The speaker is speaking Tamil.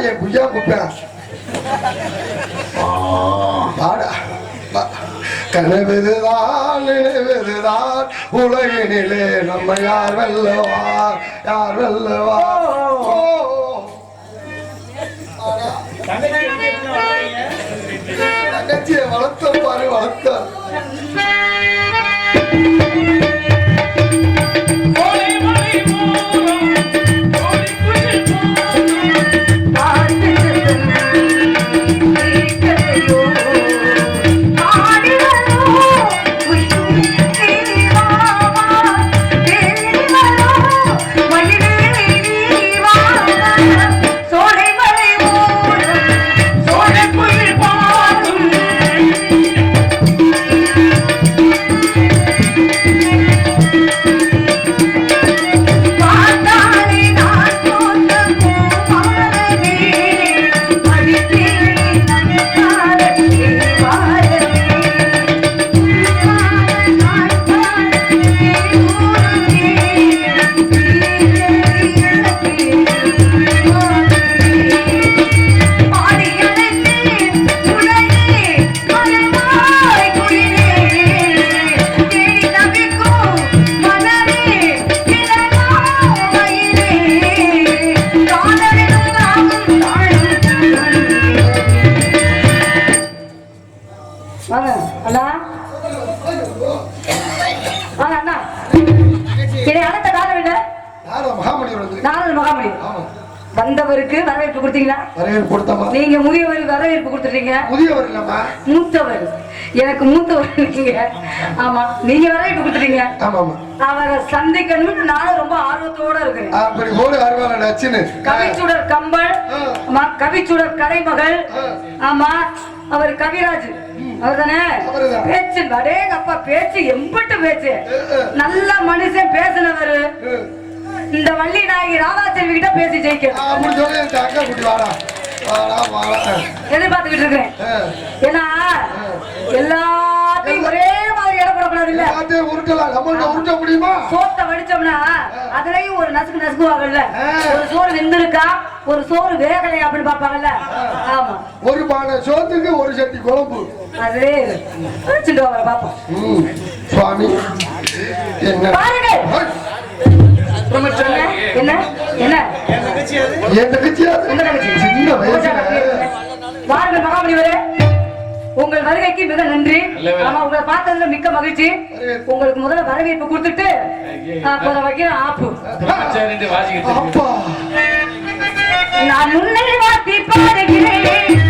என் குய்யா குப்பேன் வா. கனவுதுதான் நினைவுதுதான் உலகினிலே நம்ம யார் வெல்லவார் யார் வெல்லவார். தங்கச்சியை வளர்த்த பாரு வளர்த்த அண்ணா. அண்ணா. என்னை அழைத்த காரணம் என்ன? நாரத மகாமணி. வந்தவருக்கு வரவேற்பு கொடுத்தீங்களா? வரவேற்பு நீங்க முதியவருக்கு வரவேற்பு கொடுத்துட்டீங்க. முதியவர் இல்லம்மா. மூத்தவர். எனக்கு மூத்தவர் நீங்க ஆமா நீங்க வரவேற்பு கொடுத்துட்டீங்க. ஆமா ஆமா அவரை சந்திக்கணும்னு நானும் ரொம்ப ஆர்வத்தோட இருக்கிறேன் அப்படி ஓடு அருவாள நச்சுன்னு கவிச்சுடர் கம்பள் ஆமா கவிச்சுடர் கலைமகள். ஆமா அவர் கவிராஜ். அவர்தானே. பேச்சு அடேங்க அப்பா பேச்சு எம்பிட்டு பேச்சு. நல்ல மனுஷன் பேசினவரு. இந்த வள்ளி நாயகி ராதாச்செல்வி கிட்ட பேசி ஜெயிக்க. எதிர்பார்த்துக்கிட்டு இருக்கிறேன். ஆ. ஏன்னா எல்லாத்தையும் ஒரே மாதிரி இடம் போடக்கூடாது இல்ல? உருட்டலாம். நம்மள்ட்ட உருட்ட முடியுமா? அதுலயும் ஒரு நசுக்கு நசுக்குவாங்கல்ல. ஒரு சோறு வெந்திருக்கா ஒரு சோறு வேகலையா அப்படின்னு பாப்பாங்கல்ல ஆமா. ஒரு பானை சோத்துக்கு ஒரு சட்டி குழம்பு. அது வச்சுட்டு வாங்க பாப்போம். ம், சுவாமி என்ன? பாருங்கள் என்ன? என்ன? என் தங்கச்சியா தங்கச்சி. வருகைக்கு மிக நன்றி. ஆமா உங்களை பார்த்ததுல மிக்க மகிழ்ச்சி. உங்களுக்கு முதல்ல வரவேற்பு கொடுத்துட்டு அப்புறம் வைக்கிற ஆப்பு. நான் முன்னே வாத்தி பாருங்க